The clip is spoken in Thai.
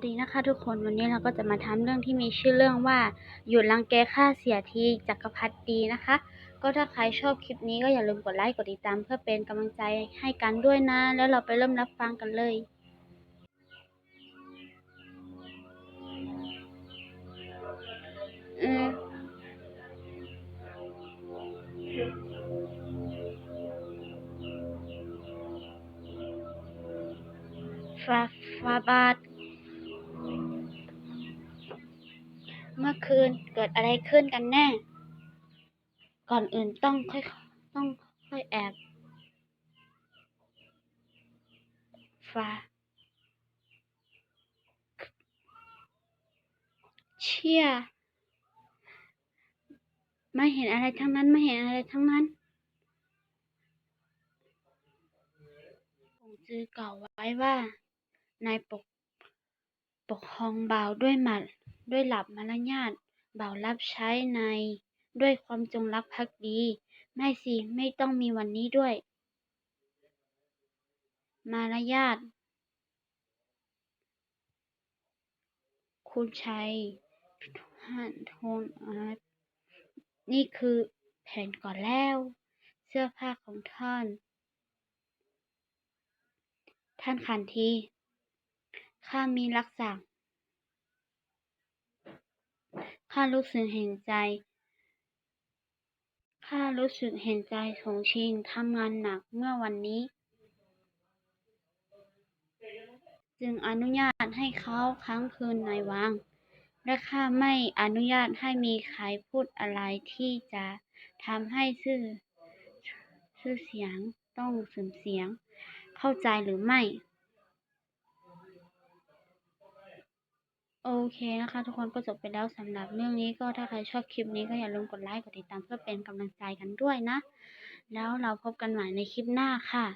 สดีนะคะทุกคนวันนี้เราก็จะมาทำเรื่องที่มีชื่อเรื่องว่า หยุดรังแกข้าเสียทีจักรพรรดินะคะ ก็ถ้าใครชอบคลิปนี้ก็อย่าลืมกดไลค์กดติดตามเพื่อเป็นกำลังใจให้กันด้วยนะ แล้วเราไปเริ่มรับฟังกันเลย อืมฟาฟาบาท เมื่อคืนเกิดอะไรขึ้นกันแน่ ก่อนอื่นต้องค่อยต้องค่อยแอบฟ้าเชี่ยไม่เห็นอะไรทั้งนั้นไม่เห็นอะไรทั้งนั้นผมจือเกล่าวไว้ว่านายปก ปกครองบ่าวด้วยหมัด ด้วยหลับมารยาทบ่าวรับใช้นายด้วยความจงรักภักดี ไม่สิไม่ต้องมีวันนี้ด้วย มารยาทคุณชัยฮันโทนอาร์ตนี่คือแผนก่อนแล้ว เสื้อผ้าของท่าน ท่านขันที ข้ามีรักษา ข้ารู้สึกเห็นใจข้ารู้สึกเห็นใจสงชิงทำงานหนักเมื่อวันนี้ จึงอนุญาตให้เขาค้างคืนในวัง และข้าไม่อนุญาตให้มีใครพูดอะไรที่จะทำให้ชื่อชื่อเสียงต้องเสื่อมเสียง เข้าใจหรือไม่ โอเคนะคะ ทุกคนก็จบไปแล้วสำหรับเรื่องนี้ก็ถ้าใครชอบคลิปนี้ก็อย่าลืมกดไลค์กดติดตามเพื่อเป็นกำลังใจกันด้วยนะ แล้วเราพบกันใหม่ในคลิปหน้าค่ะ